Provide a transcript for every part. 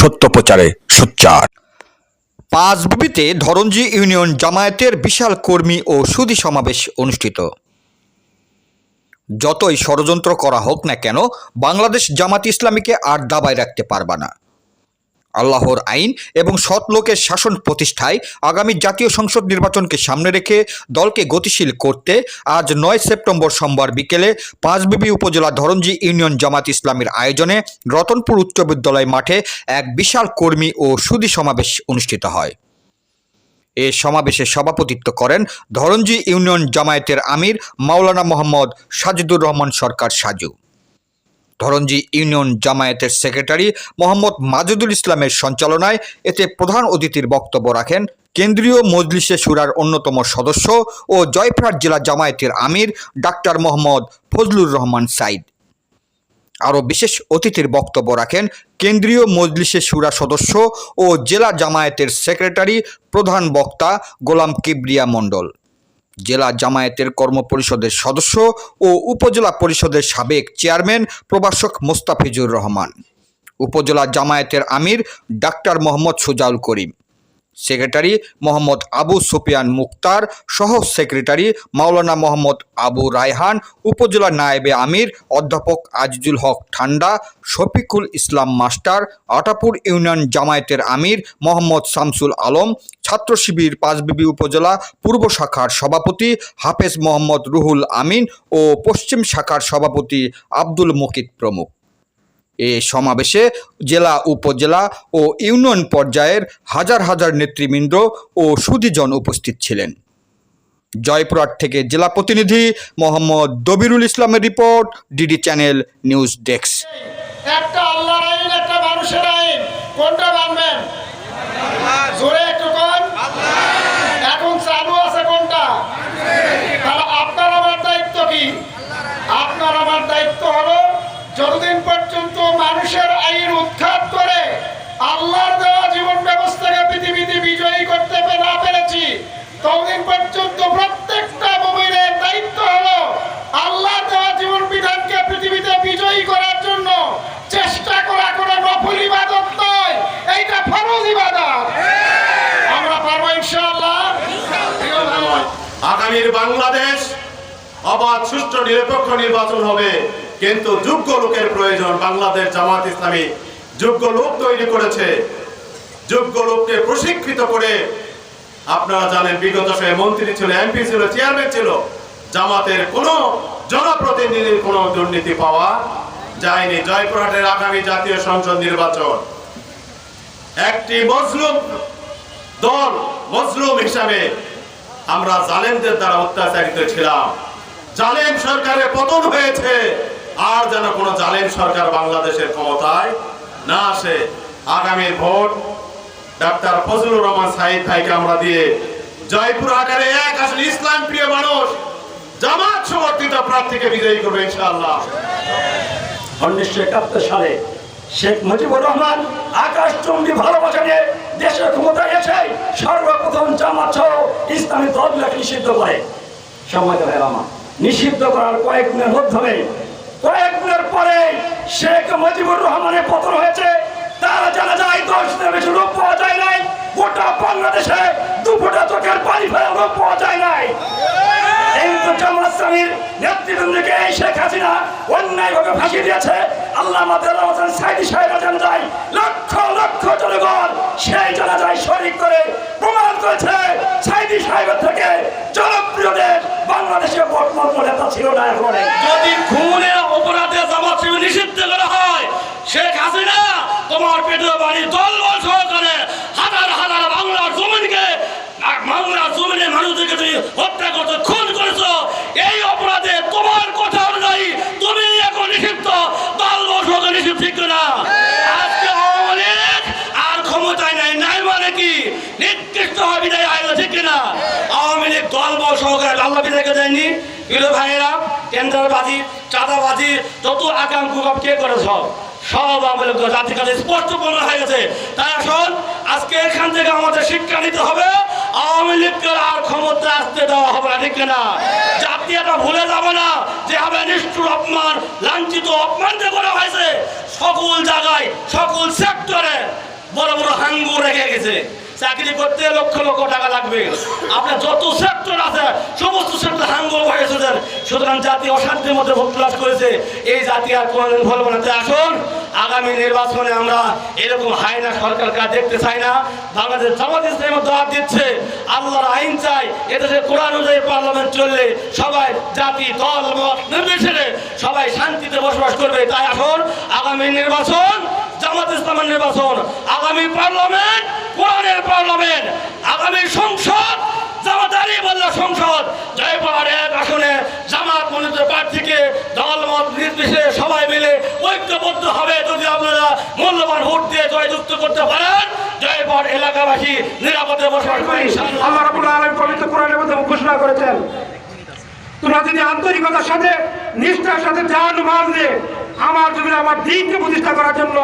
সত্য প্রচারে সোচ্চার। পাঁচবিবিতে ধরঞ্জি ইউনিয়ন জামায়াতের বিশাল কর্মী ও সুদী সমাবেশ অনুষ্ঠিত। যতই ষড়যন্ত্র করা হোক না কেন, বাংলাদেশ জামাত ইসলামীকে আর দাবায় রাখতে পারবা না। আল্লাহর আইন এবং সৎ লোকের শাসন প্রতিষ্ঠায় আগামী জাতীয় সংসদ নির্বাচনকে সামনে রেখে দলকে গতিশীল করতে আজ নয় সেপ্টেম্বর সোমবার বিকেলে পাঁচবিবি উপজেলা ধরঞ্জি ইউনিয়ন জামাত ইসলামের আয়োজনে রতনপুর উচ্চ বিদ্যালয় মাঠে এক বিশাল কর্মী ও সুদী সমাবেশ অনুষ্ঠিত হয়। এ সমাবেশে সভাপতিত্ব করেন ধরঞ্জি ইউনিয়ন জামায়াতের আমির মাওলানা মোহাম্মদ সাজিদুর রহমান সরকার সাজু। ধরঞ্জি ইউনিয়ন জামায়াতের সেক্রেটারি মোহাম্মদ মাজুদুল ইসলামের সঞ্চালনায় এতে প্রধান অতিথির বক্তব্য রাখেন কেন্দ্রীয় মজলিসে সুরার অন্যতম সদস্য ও জয়পুরহাট জেলা জামায়াতের আমির ডাক্তার মোহাম্মদ ফজলুর রহমান সাইদ। আরও বিশেষ অতিথির বক্তব্য রাখেন কেন্দ্রীয় মজলিসে সুরা সদস্য ও জেলা জামায়াতের সেক্রেটারি প্রধান বক্তা গোলাম কিবরিয়া মণ্ডল। জেলা জামায়াতের কর্মপরিষদের সদস্য ও উপজেলা পরিষদের সাবেক চেয়ারম্যান প্রভাষক মোস্তাফিজুর রহমান। উপজেলা জামায়াতের আমির ডাক্তার মোহাম্মদ সুজাউল করিম। সেক্রেটারি মোহাম্মদ আবু সুফিয়ান মুক্তার, সহ সেক্রেটারি মাওলানা মোহাম্মদ আবু রায়হান, উপজেলা নায়েবে আমির অধ্যাপক আজিজুল হক ঠান্ডা শফিকুল ইসলাম মাস্টার, আটাপুর ইউনিয়ন জামায়াতের আমির মোহাম্মদ শামসুল আলম, ছাত্র শিবির পাঁচবিবি উপজেলা পূর্ব শাখার সভাপতি হাফেজ মোহাম্মদ রুহুল আমিন ও পশ্চিম শাখার সভাপতি আব্দুল মুকিত প্রমুখ। এ সমাবেশে জেলা, উপজেলা ও ইউনিয়ন পর্যায়ের হাজার হাজার নেতৃবৃন্দ ও সুদীজন উপস্থিত ছিলেন। জয়পুরহাট থেকে জেলা প্রতিনিধি মোহাম্মদ দবিরুল ইসলামের report, DD channel news desk. একটা আল্লাহর একটা মানুষের আইন কোনটা মানবেন জোরে একটু কোন এখন চালু আছে কোনটা তাহলে আপনার আমার দায়িত্ব কি আপনার আমার দায়িত্ব হলো যতদিন পর্যন্ত মানুষের আইন উৎখাত করে আল্লাহর দেওয়া জীবন ব্যবস্থাকে পৃথিবীতে বিজয়ী করতে পে- না পেরেছি ততদিন পর্যন্ত প্রত্যেকটা মুমিনের দায়িত্ব হলো আল্লাহ দেওয়া জীবন বিধানকে পৃথিবীতে বিজয়ী করার জন্য চেষ্টা করা কোনো নফল ইবাদত নয় এইটা ফরজ ইবাদত আমরা পারব ইনশাআল্লাহ প্রিয় ভাই আগামীর বাংলাদেশ অবাধ, সুষ্ঠু, নিরপেক্ষ নির্বাচন হবে। কিন্তু যোগ্য লোকের প্রয়োজন। বাংলাদেশ জামাত ইসলামী যোগ্য লোক তৈরি করেছে। যোগ্য লোককে প্রশিক্ষিত করে আপনারা জানেন, বিগত সময়ে মন্ত্রী ছিল, এমপি ছিল, চেয়ারম্যান ছিল। জামাতের কোনো জনপ্রতিনিধির কোনো দুর্নীতি পাওয়া যায়নি। জয়পুরহাটের আগামী জাতীয় সংসদ নির্বাচন। একটি মজলুম দল, মজলুম হিসাবে আমরা জালেমদের দ্বারা অত্যাচারিত ছিলাম। জালেম সরকারের পতন হয়েছে। আর যেন কোনো জালেম সরকার বাংলাদেশের ক্ষমতায় না আসে। আগামী ভোট ডাক্তার ফজলুর রহমান সাহিদ ভাইকে আমরা দিয়ে জয়পুর আকারে এক আসলে ইসলাম প্রিয় মানুষ, জামাত সমর্থিত প্রার্থীকে বিজয়ী করবে ইনশাআল্লাহ। উনিশশো একাত্তর সালে শেখ মুজিবুর রহমান আকাশ চুম্বি ভালোবাসা নিয়ে দেশের ক্ষমতায় এসে সর্বপ্রথম জামাত ইসলামী দলগুলোকে নিষিদ্ধ করে। সময় তো আমার, নিষিদ্ধ করার কয়েক দিনের মাধ্যমে, কয়েক দিনের পরে শেখ মুজিবুর রহমানের পতন হয়েছে। তারা জানা যায় দশ দিনের বেশি রূপ পাওয়া যায় নাই। গোটা বাংলাদেশে দু ফোটা চোখের পানি ফেলা রূপ পাওয়া যায় নাই। এই তো জামাত ইসলামীর নেতৃবৃন্দকে শেখ হাসিনা অন্যায়ভাবে ফাঁসি দিয়েছে। শেখ হাসিনা তোমার পেটের বাড়ি দল সহকারে হাজার হাজার বাংলার জমিনকে, বাংলার জমিনে মানুষদেরকে তুমি হত্যা করছ, খুন করেছ, এই অপরাধে তোমার কথা অনুযায়ী তুমি এখন নিষিদ্ধ দল নিষিদ্ধ ঠিক না। আজকে লীগ আর ক্ষমতায় নাই নাই মানে কি? নির্দিষ্ট হবে বিদায় আয়োজন ঠিক কিনা? আওয়ামী লীগ দল বল সহকারে আল্লাহ বিদায়কে দেয়নি। প্রিয় ভাইয়েরা টেন্ডারবাজি চাঁদাবাজি যত আকাম কে করে সব সব আমাদের জাতির কাছে স্পষ্ট প্রমাণ হয়ে গেছে। তাই আসুন, আজকে এখান থেকে আমাদের শিক্ষা নিতে হবে। আওয়ামী লীগকে আর ক্ষমতা আসতে দেওয়া হবে না, ঠিক না জাতি এটা ভুলে যাবে না যেভাবে নিষ্ঠুর অপমান, লাঞ্ছিত অপমান যে করা হয়েছে, সকল জায়গায়, সকল সেক্টরে বড় বড় হাঙ্গুর রেখে গেছে। চাকরি করতে লক্ষ লক্ষ টাকা লাগবে। আপনার যত সেক্টর আছে, সমস্ত সেক্টর হাঙ্গুর হয়েছে ওদের। সুতরাং জাতি অশান্তির মধ্যে ভোগ করেছে। এই জাতি আর কোনোদিন ফলবো না। আসুন আগামী নির্বাচনে আমরা এরকম হায়না সরকার কাজ দেখতে চাই না। বাংলাদেশ জামাত ইসলামের দাওয়াত দিচ্ছে, আল্লাহর আইন চাই, এদেশে কোরআন অনুযায়ী পার্লামেন্ট চললে সবাই জাতি, দল, মত নির্বিশেষে সবাই শান্তিতে বসবাস করবে। তাই এখন আগামী নির্বাচন জামাত ইসলামের নির্বাচন, আগামী পার্লামেন্ট কোরআনের পার্লামেন্ট, আগামী সংসদ জামাতারি বলল সংসদ। জয়পুরহাট এক আসনে। মনোনীত প্রার্থীকে দল মত নির্বিশেষে সবাই মিলে ঐক্যবদ্ধ হবে যদি আপনারা মূল্যবান ভোট দিয়ে জয়যুক্ত করতে পারেন জয়পুরহাট এলাকাবাসী নিরাপদে বসবাস করে। আল্লাহ পবিত্র কোরআনের মধ্যে ঘোষণা করেছেন তোমরা যদি আন্তরিকতার সাথে নিষ্ঠার সাথে জান মাল দিয়ে আমার জমিনে আমার দিনকে প্রতিষ্ঠা করার জন্য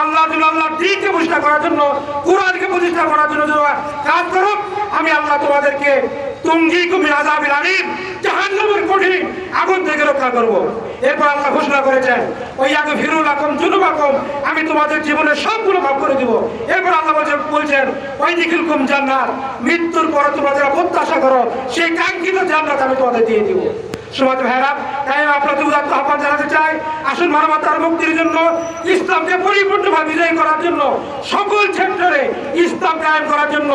আল্লাহ জন্য, আল্লাহর দিনকে প্রতিষ্ঠা করার জন্য, কোরআনকে প্রতিষ্ঠা করার জন্য কাজ করো আমি আল্লাহ তোমাদেরকে তুঙ্গি কুমির আজাবিল আলিম কঠিন আগুন থেকে রক্ষা করব। এরপর আল্লাহ ঘোষণা করেছেন ওই আগে ফিরুল আকম জুনুবাকম আমি তোমাদের জীবনের সবগুলো মাফ করে দিব। এরপর আল্লাহ বলছেন বলছেন ওই দিকিল কুম জান্নাত মৃত্যুর পরে তোমরা যারা প্রত্যাশা করো, সেই কাঙ্ক্ষিত জান্নাত আমি তোমাদের দিয়ে দিব। সমাজ ভাইরা, তাই আপনাদের উদাত্ত আহ্বান জানাতে চাই, আসুন মানবতার মুক্তির জন্য ইসলামকে পরিপূর্ণভাবে বিজয় করার জন্য, সকল ক্ষেত্রে ইসলাম কায়েম করার জন্য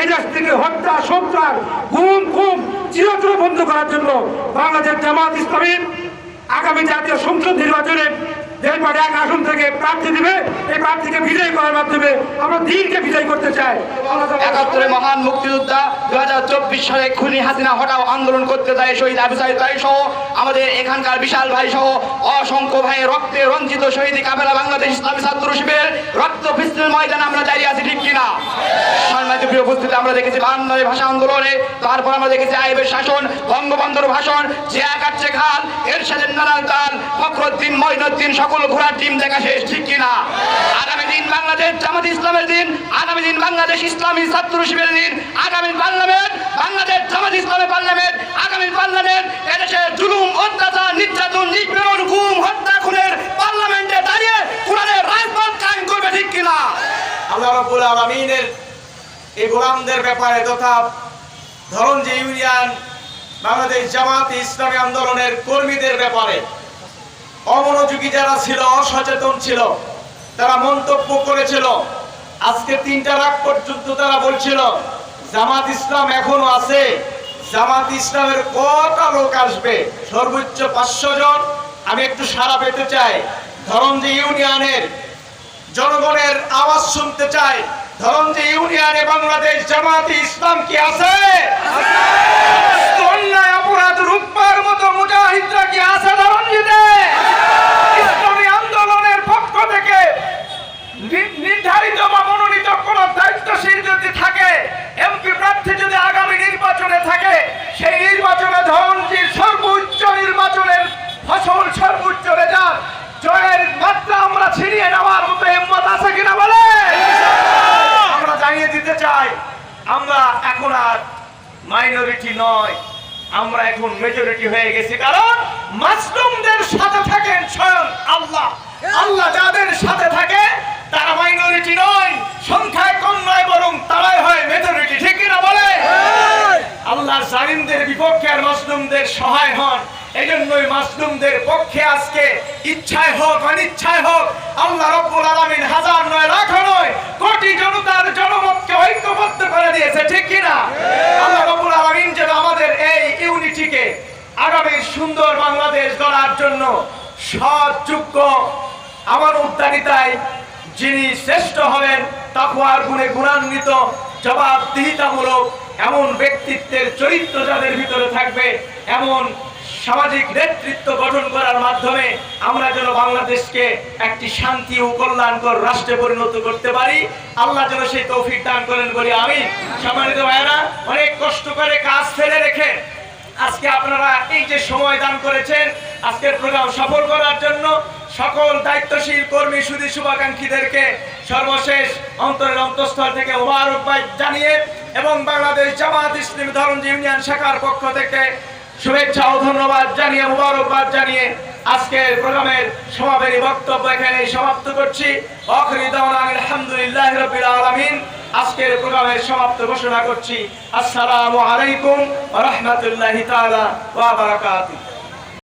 এই দেশ থেকে হত্যা, সন্ত্রাস, গুম খুম চিরতর বন্ধ করার জন্য বাংলাদেশ জামাত ইসলামী আগামী জাতীয় সংসদ নির্বাচনে দেশবাড়ি এক আসন থেকে প্রার্থী দিবে, এই প্রার্থীকে বিজয়ী করার মাধ্যমে আমরা দিনকে বিজয়ী করতে চাই। একাত্তরে মহান মুক্তিযোদ্ধা দু হাজার চব্বিশ সালে খুনি হাসিনা হটাও আন্দোলন করতে যায়, শহীদ আবু সাইদ ভাই সহ আমাদের এখানকার বিশাল ভাই সহ অসংখ্য ভাই রক্তে রঞ্জিত শহীদ কাবেলা বাংলাদেশ ইসলামী ছাত্র শিবিরের রক্ত ফিস্তির ময়দানে আমরা দাঁড়িয়ে আছি, ঠিক কিনা? উপস্থিতি, আমরা দেখেছি বায়ান্নয় ভাষা আন্দোলনে, তারপর আমরা দেখেছি আইবের শাসন, বঙ্গবন্ধুর ভাষণ, জিয়া কাটছে খান এরশাদের নানান তাল, ফখরুদ্দিন সকল ঘোড়ার টিম দেখা শেষ, ঠিক কিনা? আগামী দিন বাংলাদেশ জামাত ইসলামের দিন, আগামী দিন বাংলাদেশ ইসলামী ছাত্র শিবিরের দিন, আগামী পার্লামেন্ট বাংলাদেশ জামাত ইসলামী পার্লামেন্ট, আগামী পার্লামেন্ট এদেশের জুলুম, অত্যাচার, নির্যাতন, নিপীড়ন, গুম, হত্যা, খুনের পার্লামেন্টে দাঁড়িয়ে কোরআনের রাজপথ কায়েম করবে, ঠিক কিনা? আল্লাহ রাব্বুল আলামিনের এই গোলামদের ব্যাপারে তথা ধরঞ্জি ইউনিয়ন, বাংলাদেশ জামাত ইসলামী আন্দোলনের কর্মীদের ব্যাপারে অমনোযোগী যারা ছিল অসচেতন ছিল তারা মন্তব্য করেছিল। আজকে তিনটা রাত পর্যন্ত তারা বলছিল জামাত ইসলাম এখনও আছে। জামাত ইসলামের কটা লোক আসবে? সর্বোচ্চ পাঁচশো জন। আমি একটু সারা পেতে চাই। ধরঞ্জি ইউনিয়নের জনগণের আওয়াজ শুনতে চাই। ধরুন যে ইউনিয়নে বাংলাদেশ জামাতে ইসলাম কি আছে? অন্যায় অপরাধ রূপার মতো কি আছে ধরঞ্জিতে ইসলামী আন্দোলনের পক্ষ থেকে নির্ধারিত বা মনোনীত কোন দায়িত্বশীল যদি থাকে, এমপি প্রার্থী যদি আগামী নির্বাচনে থাকে, সেই নির্বাচনে ধরঞ্জির সর্বোচ্চ নির্বাচনের ফসল সর্বোচ্চ রেজাল্ট জয়ের মাত্রা আমরা ছিনিয়ে নেওয়ার মতো হিম্মত আছে কিনা বলে? আমরা জানিয়ে দিতে চাই, আমরা এখন আর মাইনরিটি নয়। আমরা এখন মেজরিটি হয়ে গেছি কারণ মাসলুমদের সাথে থাকেন স্বয়ং আল্লাহ। আল্লাহ যাদের সাথে থাকে তারা মাইনরিটি নয় সংখ্যায় কম নয় বরং তারাই হয় মেজরিটি ঠিক কিনা বলে? আল্লাহ জালিমদের বিপক্ষে আর মাসলুমদের সহায় হন। এজন্যই মাসলুমদের পক্ষে আজকে ইচ্ছায় হোক অনিচ্ছায় হোক আল্লাহ রব্বুল আলামিন হাজার নয় লাখ নয় কোটি জনতার জনমতকে ঐক্যবদ্ধ করে দিয়েছে ঠিক কিনা? আল্লাহ রব্বুল আলামিন যেন আমাদের এই ইউনিটিকে আগামীর সুন্দর বাংলাদেশ গড়ার জন্য সৎ যোগ্য আমার উদ্যানিতায় যিনি শ্রেষ্ঠ হবেন তাকুয়ার গুণে গুণান্বিত জবাবদিহিতামূলক এমন ব্যক্তিত্বের চরিত্র যাদের ভিতরে থাকবে এমন সামাজিক নেতৃত্ব গঠন করার মাধ্যমে আমরা যেন বাংলাদেশকে একটি শান্তি ও কল্যাণকর রাষ্ট্রে পরিণত করতে পারি। আল্লাহ যেন সেই তৌফিক দান করেন বলি আমি সম্মানিত ভাইয়েরা, অনেক কষ্ট করে কাজ ফেলে রেখে আজকে আপনারা এই যে সময় দান করেছেন, আজকের প্রোগ্রাম সফল করার জন্য সকল দায়িত্বশীল কর্মী সুদী শুভাকাঙ্ক্ষীদেরকে সর্বশেষ অন্তরের অন্তঃস্থল থেকে মোবারকবাদ জানিয়ে এবং বাংলাদেশ জামাত ইসলামী ধরন ইউনিয়ন শাখার পক্ষ থেকে শুভেচ্ছা ও ধন্যবাদ জানিয়ে, মুবারকবাদ জানিয়ে আজকের প্রোগ্রামের সমাপনী বক্তব্য এখানে সমাপ্ত করছি। আলহামদুলিল্লাহ আলামিন। আজকের প্রোগ্রামের সমাপ্ত ঘোষণা করছি। আসসালামু আলাইকুম রহমতুল্লাহ তালা ওয়া